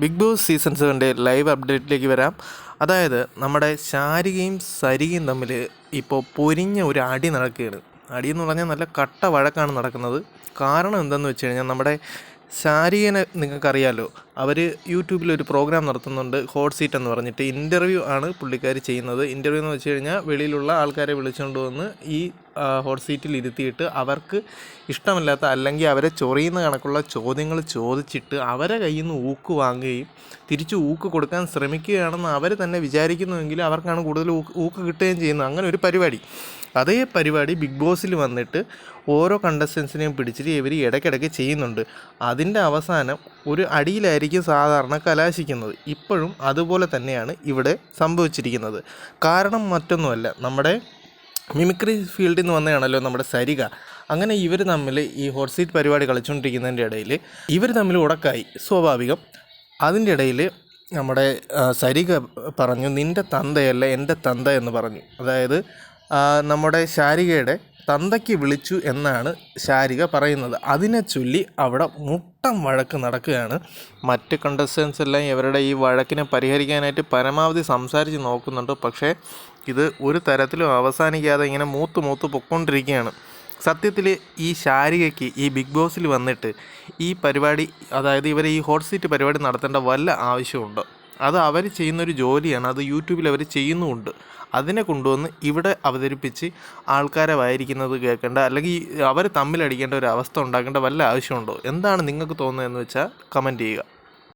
Big Boss season സെവന്റെ live അപ്ഡേറ്റിലേക്ക് വരാം. അതായത് നമ്മുടെ ശാരികയും സരികയും തമ്മിൽ ഇപ്പോൾ പൊരിഞ്ഞ ഒരു അടി നടക്കുകയാണ്. അടി എന്ന് പറഞ്ഞാൽ നല്ല കട്ട വഴക്കാണ് നടക്കുന്നത്. കാരണം എന്തെന്ന് വെച്ച് കഴിഞ്ഞാൽ നമ്മുടെ ശാരികനെ നിങ്ങൾക്കറിയാലോ അവർ യൂട്യൂബിൽ ഒരു പ്രോഗ്രാം നടത്തുന്നുണ്ട് ഹോട്ട് സീറ്റ് എന്ന് പറഞ്ഞിട്ട്. ഇന്റർവ്യൂ ആണ് പുള്ളിക്കാർ ചെയ്യുന്നത്. ഇന്റർവ്യൂ എന്ന് വെച്ച് കഴിഞ്ഞാൽ വെളിയിലുള്ള ആൾക്കാരെ വിളിച്ചുകൊണ്ട് വന്ന് ഈ ഹോട്ട് സീറ്റിൽ ഇരുത്തിയിട്ട് അവർക്ക് ഇഷ്ടമല്ലാത്ത അല്ലെങ്കിൽ അവരെ ചൊറിയുന്ന കണക്കുള്ള ചോദ്യങ്ങൾ ചോദിച്ചിട്ട് അവരെ കയ്യിൽ നിന്ന് ഊക്ക് വാങ്ങുകയും തിരിച്ച് ഊക്ക് കൊടുക്കാൻ ശ്രമിക്കുകയാണെന്ന് അവർ തന്നെ വിചാരിക്കുന്നുവെങ്കിൽ അവർക്കാണ് കൂടുതൽ ഊക്ക് ഊക്ക് കിട്ടുകയും ചെയ്യുന്നത്. അങ്ങനെ ഒരു പരിപാടി. അതേ പരിപാടി ബിഗ് ബോസിൽ വന്നിട്ട് ഓരോ കണ്ടസ്റ്റൻസിനെയും പിടിച്ചിട്ട് ഇവർ ഇടയ്ക്കിടയ്ക്ക് ചെയ്യുന്നുണ്ട്. അതിന്റെ അവസാനം ഒരു അടിയിലായിരിക്കും സാധാരണ കലാശിക്കുന്നത്. ഇപ്പോഴും അതുപോലെ തന്നെയാണ് ഇവിടെ സംഭവിച്ചിരിക്കുന്നത്. കാരണം മറ്റൊന്നുമല്ല. നമ്മുടെ മിമിക്രി ഫീൽഡിൽ നിന്ന് വന്നതാണല്ലോ നമ്മുടെ സരിക. അങ്ങനെ ഇവർ തമ്മിൽ ഈ ഹോട്ട് സീറ്റ് പരിപാടി കളിച്ചുകൊണ്ടിരിക്കുന്നതിന്റെ ഇടയിൽ ഇവർ തമ്മിൽ ഉടക്കായി സ്വാഭാവികം. അതിന്റെ ഇടയിൽ നമ്മുടെ സരിക പറഞ്ഞു നിന്റെ തന്തയല്ല എന്റെ തന്ത എന്ന് പറഞ്ഞു. അതായത് നമ്മുടെ ശാരികയുടെ തന്തയ്ക്ക് വിളിച്ചു എന്നാണ് ശാരിക പറയുന്നത്. അതിനെ ചൊല്ലി അവിടെ മുട്ടം വഴക്ക് നടക്കുകയാണ്. മറ്റ് കണ്ടസ്റ്റൻസ് എല്ലാം ഇവരുടെ ഈ വഴക്കിനെ പരിഹരിക്കാനായിട്ട് പരമാവധി സംസാരിച്ച് നോക്കുന്നുണ്ട്. പക്ഷേ ഇത് ഒരു തരത്തിലും അവസാനിക്കാതെ ഇങ്ങനെ മൂത്ത് മൂത്ത് പൊക്കൊണ്ടിരിക്കുകയാണ് സത്യത്തിൽ ഈ ശാരികയ്ക്ക് ഈ ബിഗ് ബോസിൽ വന്നിട്ട് ഈ പരിപാടി അതായത് ഇവർ ഈ ഹോട്ട് സീറ്റ് പരിപാടി നടത്തേണ്ട വല്ല ആവശ്യമുണ്ടോ? അത് അവർ ചെയ്യുന്നൊരു ജോലിയാണ് അത് യൂട്യൂബിൽ അവർ ചെയ്യുന്നുമുണ്ട്. അതിനെ കൊണ്ടുവന്ന് ഇവിടെ അവതരിപ്പിച്ച് ആൾക്കാരെ വായിരിക്കുന്നത് കേൾക്കേണ്ട അല്ലെങ്കിൽ അവർ തമ്മിലടിക്കേണ്ട ഒരു അവസ്ഥ ഉണ്ടാക്കേണ്ട വല്ല ആവശ്യമുണ്ടോ? എന്താണ് നിങ്ങൾക്ക് തോന്നുന്നതെന്ന് വെച്ചാൽ കമന്റ് ചെയ്യുക.